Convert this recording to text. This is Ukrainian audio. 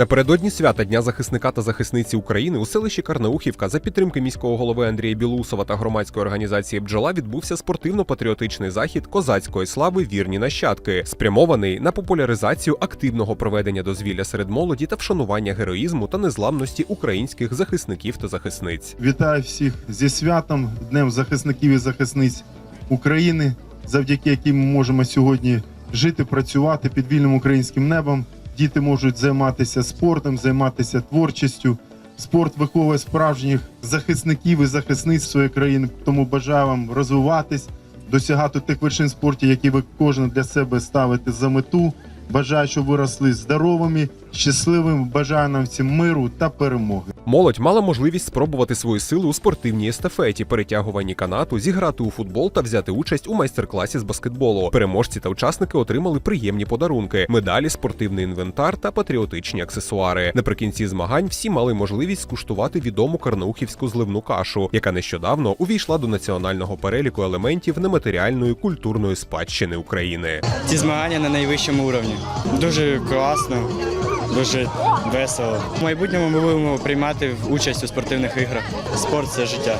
Напередодні свята Дня захисника та захисниці України у селищі Карнаухівка за підтримки міського голови Андрія Білусова та громадської організації Бджола відбувся спортивно-патріотичний захід козацької слави Вірні нащадки, спрямований на популяризацію активного проведення дозвілля серед молоді та вшанування героїзму та незламності українських захисників та захисниць. Вітаю всіх зі святом, Днем захисників і захисниць України, завдяки яким ми можемо сьогодні жити, працювати під вільним українським небом. Діти можуть займатися спортом, займатися творчістю. Спорт виховує справжніх захисників і захисниць своєї країни. Тому бажаю вам розвиватись, досягати тих вершин спорту, які ви кожен для себе ставите за мету. Бажаю, щоб ви росли здоровими, щасливими. Бажаю всім миру та перемоги. Молодь мала можливість спробувати свої сили у спортивній естафеті, перетягуванні канату, зіграти у футбол та взяти участь у майстер-класі з баскетболу. Переможці та учасники отримали приємні подарунки: медалі, спортивний інвентар та патріотичні аксесуари. Наприкінці змагань всі мали можливість скуштувати відому карнаухівську зливну кашу, яка нещодавно увійшла до національного переліку елементів нематеріальної культурної спадщини України. Ці змагання на найвищому уровні. Дуже класно, дуже весело. В майбутньому ми будемо приймати участь у спортивних іграх. Спорт це життя.